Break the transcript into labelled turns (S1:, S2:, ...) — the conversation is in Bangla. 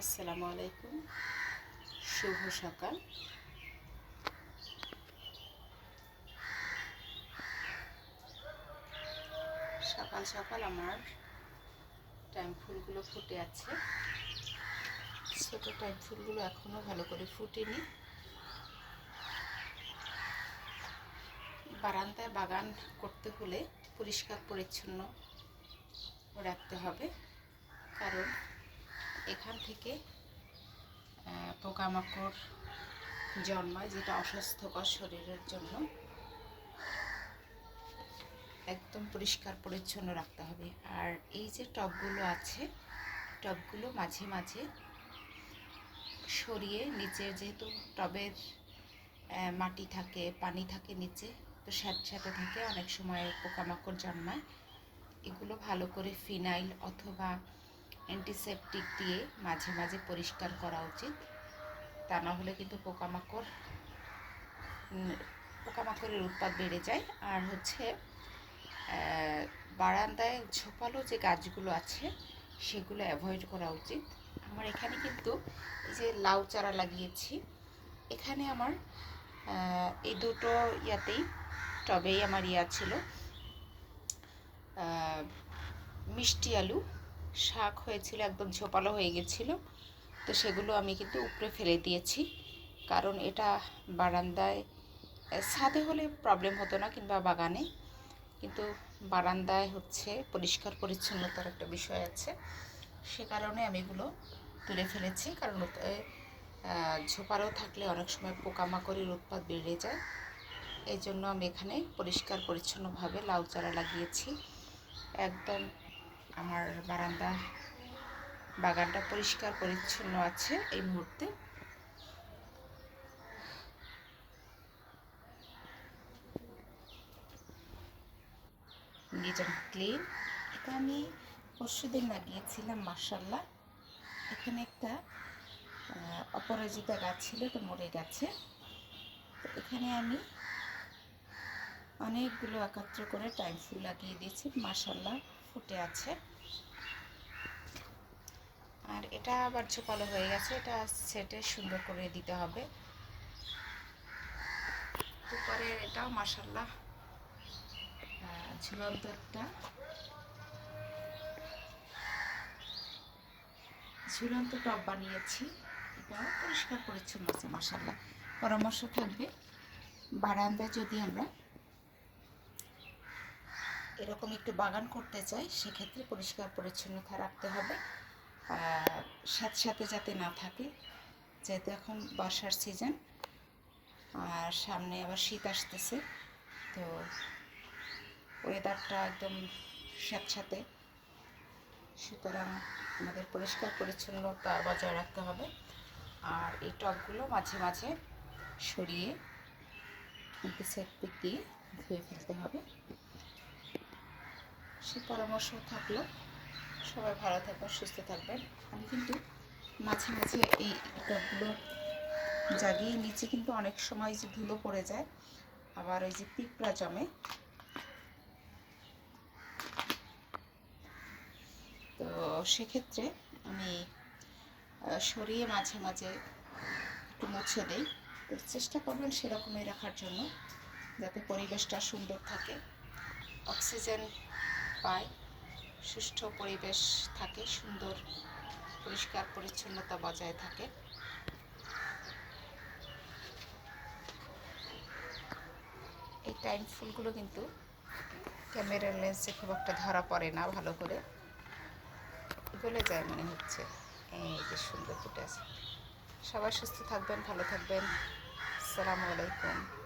S1: আসসালামু আলাইকুম। শুভ সকাল। সকাল সকাল আমার টাইম ফুলগুলো ফুটে আছে। ছোট টাইম ফুলগুলো এখনও ভালো করে ফুটেনি। বারান্দায় বাগান করতে হলে পরিষ্কার পরিচ্ছন্ন রাখতে হবে। কারণ এখান থেকে পোকামাকড় জন্মায়, যেটা অস্বাস্থ্যকর শরীরের জন্য। একদম পরিষ্কার পরিচ্ছন্ন রাখতে হবে। আর এই যে টবগুলো আছে, টবগুলো মাঝে মাঝে সরিয়ে নিচে, যেহেতু টবের মাটি থাকে, পানি থাকে নিচে, তো সাথে থেকে, অনেক সময় পোকামাকড় জন্মায়। এগুলো ভালো করে ফিনাইল অথবা অ্যান্টিসেপটিক দিয়ে মাঝে মাঝে পরিষ্কার করা উচিত। তা না হলে কিন্তু পোকামাকড় পোকামাকড়ের উৎপাদ বেড়ে যায়। আর হচ্ছে বারান্দায় ঝোপালো যে গাছগুলো আছে, সেগুলো অ্যাভয়েড করা উচিত। আমার এখানে কিন্তু এই যে লাউ চারা লাগিয়েছি, এখানে আমার এই দুটো ইয়াতেই, টবেই আমার ইয়া ছিল। মিষ্টি আলু শাক হয়েছিল, একদম ঝোপালো হয়ে গেছিল। তো সেগুলো আমি কিন্তু উপরে ফেলে দিয়েছি। কারণ এটা বারান্দায় ছাদে হলে প্রবলেম হতো না কিংবা বাগানে। কিন্তু বারান্দায় হচ্ছে পরিষ্কার পরিচ্ছন্নতার একটা বিষয় আছে। সে কারণে আমি এগুলো তুলে ফেলেছি। কারণ ঝোপালো থাকলে অনেক সময় পোকামাকড়ের উৎপাদ বেড়ে যায়। এই জন্য আমি এখানে পরিষ্কার পরিচ্ছন্নভাবে লাউ চারা লাগিয়েছি। একদম আমার বারান্দা বাগানটা পরিষ্কার পরিচ্ছন্ন আছে এই মুহূর্তে। ক্লিন এটা আমি পরশুদিন লাগিয়েছিলাম মার্শাল্লাহ এখানে একটা অপরাজিতা গাছ ছিল তো মরে গেছে। তো এখানে আমি অনেকগুলো একাত্র করে টাইম ফুল লাগিয়ে দিয়েছি মার্শাল্লাহ ফুটে আছে। আর এটা আবার ঝোপালো হয়ে গেছে এটা সেটে সুন্দর করে দিতে হবে। উপরে এটাও মার্শাল্লাহ আহ, ঝুলন্ত টব বানিয়েছি এটাও পরিষ্কার পরিচ্ছন্ন আছে মাসাল্লাহ পরামর্শ থাকবে বারান্দায় যদি আমরা এরকম একটু বাগান করতে চাই, সেক্ষেত্রে পরিষ্কার পরিচ্ছন্নতা রাখতে হবে। সাথে সাথে যাতে না থাকে, যেহেতু এখন বর্ষার সিজন আর সামনে আবার শীত আসতেছে, তো ওয়েদারটা একদম স্যাঁতস্যাঁতে। সুতরাং আমাদের পরিষ্কার পরিচ্ছন্নতা বজায় রাখতে হবে। আর এই টবগুলো মাঝে মাঝে সরিয়ে অ্যান্টিসেপ্টিক দিয়ে ধুয়ে ফেলতে হবে। সে পরামর্শ থাকল। সবাই ভালো থাকবেন, সুস্থ থাকবেন। আমি কিন্তু মাঝে মাঝে এই টবগুলো জাগিয়ে নিচে কিন্তু অনেক সময় যে ধুলো পড়ে যায়, আবার ওই যে পিঁপড়া জমে। তো সেক্ষেত্রে আমি সরিয়ে মাঝে মাঝে একটু মুছে দিই। তো চেষ্টা করবেন সেরকমই রাখার জন্য, যাতে পরিবেশটা সুন্দর থাকে। অক্সিজেন পায় সুষ্ঠু পরিবেশ থাকে, সুন্দর, পরিষ্কার, পরিচ্ছন্নতা বজায় থাকে। এই টাইম ফুলগুলো কিন্তু ক্যামেরার লেন্সে খুব একটা ধরা পড়ে না ভালো করে। গলে যায় মনে হচ্ছে। এই যে সুন্দর ফুটে আছে। সবাই সুস্থ থাকবেন, ভালো থাকবেন। আসসালামু আলাইকুম।